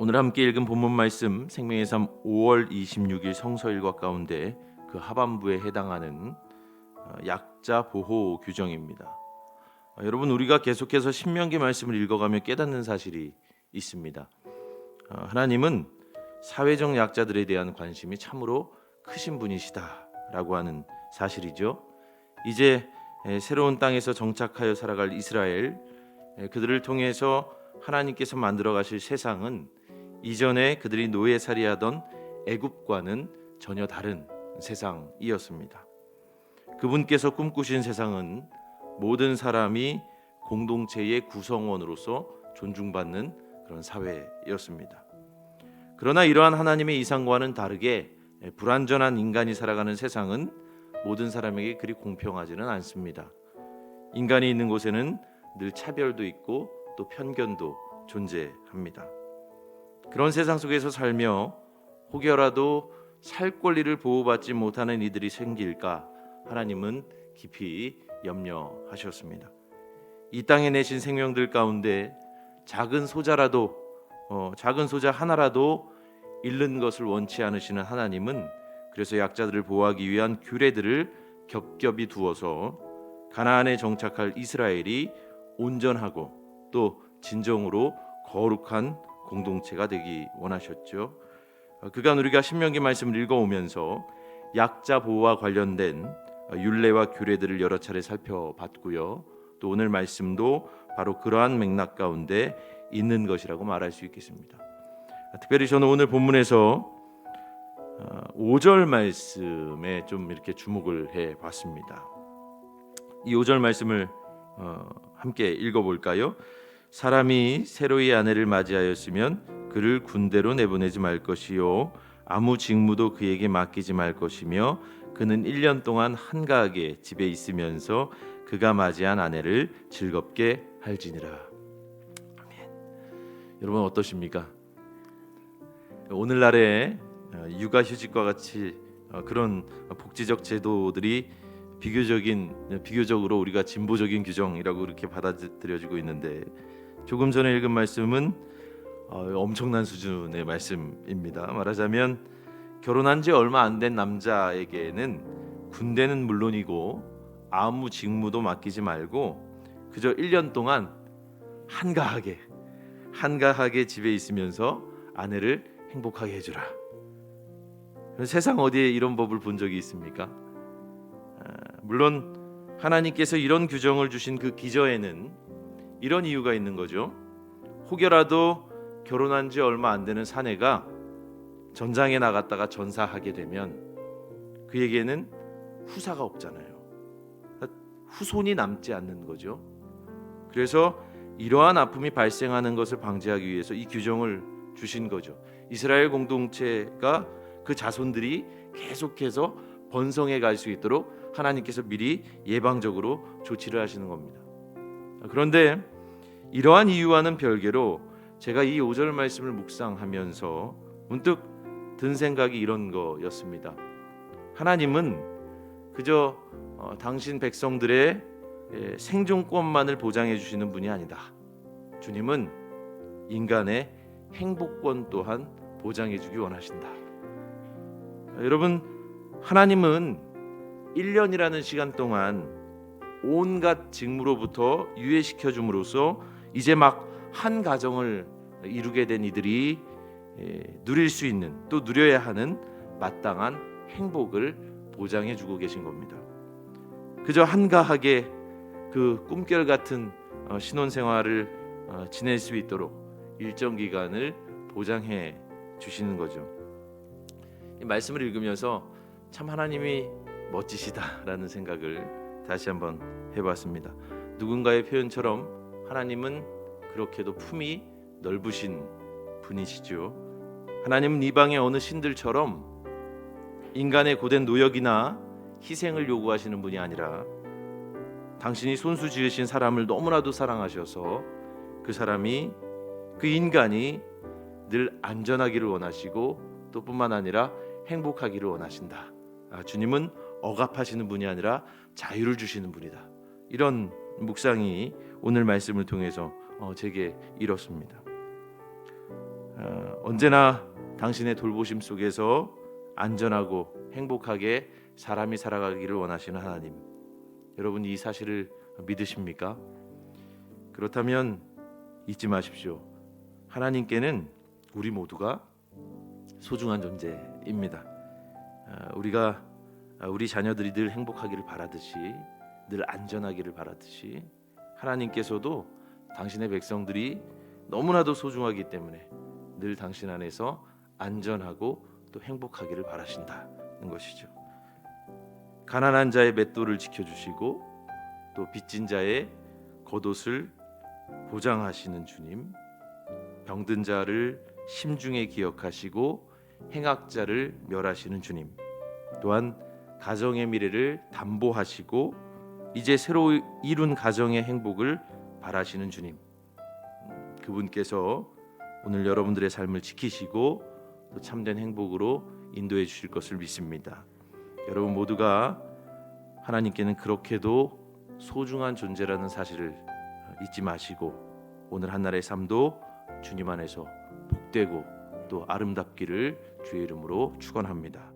오늘 함께 읽은 본문 말씀 생명의 삶 5월 26일 성서 일과 가운데 그 하반부에 해당하는 어, 약자 보호 규정입니다. 어, 여러분 우리가 계속해서 신명기 말씀을 읽어가며 깨닫는 사실이 있습니다. 어, 하나님은 사회적 약자들에 대한 관심이 참으로 크신 분이시다라고 하는 사실이죠. 이제 에, 새로운 땅에서 정착하여 살아갈 이스라엘 에, 그들을 통해서 하나님께서 만들어 가실 세상은 이전에 그들이 노예살이하던 애굽과는 전혀 다른 세상이었습니다. 그분께서 꿈꾸신 세상은 모든 사람이 공동체의 구성원으로서 존중받는 그런 사회였습니다. 그러나 이러한 하나님의 이상과는 다르게 불완전한 인간이 살아가는 세상은 모든 사람에게 그리 공평하지는 않습니다. 인간이 있는 곳에는 늘 차별도 있고 또 편견도 존재합니다. 그런 세상 속에서 살며 혹여라도 살 권리를 보호받지 못하는 이들이 생길까 하나님은 깊이 염려하셨습니다. 이 땅에 내신 생명들 가운데 작은 소자라도 어, 작은 소자 하나라도 잃는 것을 원치 않으시는 하나님은 그래서 약자들을 보호하기 위한 규례들을 겹겹이 두어서 가나안에 정착할 이스라엘이 온전하고 또 진정으로 거룩한 공동체가 되기 원하셨죠. 어, 그간 우리가 신명기 말씀을 읽어오면서 약자 보호와 관련된 어, 율례와 규례들을 여러 차례 살펴봤고요. 또 오늘 말씀도 바로 그러한 맥락 가운데 있는 것이라고 말할 수 있겠습니다. 특별히 저는 오늘 본문에서 5절 말씀에 좀 이렇게 주목을 해 봤습니다. 이 5절 말씀을 어, 함께 읽어 볼까요? 사람이 새로이 아내를 맞이하였으면 그를 군대로 내보내지 말 것이요 아무 직무도 그에게 맡기지 말 것이며 그는 1년 동안 한가하게 집에 있으면서 그가 맞이한 아내를 즐겁게 할지니라. 아멘. 여러분 어떠십니까? 오늘날의 어, 육아 휴직과 같이 어, 그런 복지적 제도들이 비교적인 비교적으로 우리가 진보적인 규정이라고 이렇게 받아들여지고 있는데 조금 전에 읽은 말씀은 어, 엄청난 수준의 말씀입니다. 말하자면 결혼한 지 얼마 안 된 남자에게는 군대는 물론이고 아무 직무도 맡기지 말고 그저 1년 동안 한가하게 한가하게 집에 있으면서 아내를 행복하게 해주라. 세상 어디에 이런 법을 본 적이 있습니까? 아, 물론 하나님께서 이런 규정을 주신 그 기저에는 이런 이유가 있는 거죠. 혹여라도 결혼한 지 얼마 안 되는 사내가 전장에 나갔다가 전사하게 되면 그에게는 후사가 없잖아요. 후손이 남지 않는 거죠. 그래서 이러한 아픔이 발생하는 것을 방지하기 위해서 이 규정을 주신 거죠. 이스라엘 공동체가 그 자손들이 계속해서 번성해 갈 수 있도록 하나님께서 미리 예방적으로 조치를 하시는 겁니다. 그런데 이러한 이유와는 별개로 제가 이 5절 말씀을 묵상하면서 문득 든 생각이 이런 거였습니다. 하나님은 그저 어, 당신 백성들의 예, 생존권만을 보장해 주시는 분이 아니다. 주님은 인간의 행복권 또한 보장해 주기 원하신다. 여러분 하나님은 1년이라는 시간 동안 온갖 직무로부터 유예시켜 줌으로써 이제 막 한 가정을 이루게 된 이들이 예, 누릴 수 있는 또 누려야 하는 마땅한 행복을 보장해 주고 계신 겁니다. 그저 한가하게 그 꿈결 같은 어, 신혼 생활을 어, 지낼 수 있도록 일정 기간을 보장해 주시는 거죠. 이 말씀을 읽으면서 참 하나님이 멋지시다라는 생각을 다시 한번 해봤습니다. 누군가의 표현처럼 하나님은 그렇게도 품이 넓으신 분이시죠. 하나님은 이방의 어느 신들처럼 인간의 고된 노역이나 희생을 요구하시는 분이 아니라 당신이 손수 지으신 사람을 너무나도 사랑하셔서 그 사람이 그 인간이 늘 안전하기를 원하시고 또 뿐만 아니라 행복하기를 원하신다. 아, 주님은 억압하시는 분이 아니라 자유를 주시는 분이다. 이런 묵상이 오늘 말씀을 통해서 어, 제게 이렇습니다. 어, 언제나 당신의 돌보심 속에서 안전하고 행복하게 사람이 살아가기를 원하시는 하나님. 여러분 이 사실을 믿으십니까? 그렇다면 잊지 마십시오. 하나님께는 우리 모두가 소중한 존재입니다. 아, 우리가 아, 우리 자녀들이 늘 행복하기를 바라듯이 늘 안전하기를 바라듯이 하나님께서도 당신의 백성들이 너무나도 소중하기 때문에 늘 당신 안에서 안전하고 또 행복하기를 바라신다는 것이죠. 가난한 자의 맷돌을 지켜주시고 또 빚진 자의 겉옷을 보장하시는 주님, 병든 자를 심중에 기억하시고 행악자를 멸하시는 주님, 또한 가정의 미래를 담보하시고 이제 새로 이룬 가정의 행복을 바라시는 주님, 음, 그분께서 오늘 여러분들의 삶을 지키시고 또 참된 행복으로 인도해 주실 것을 믿습니다. 여러분 모두가 하나님께는 그렇게도 소중한 존재라는 사실을 잊지 마시고 오늘 한날의 삶도 주님 안에서 복되고 또 아름답기를 주의 이름으로 축원합니다.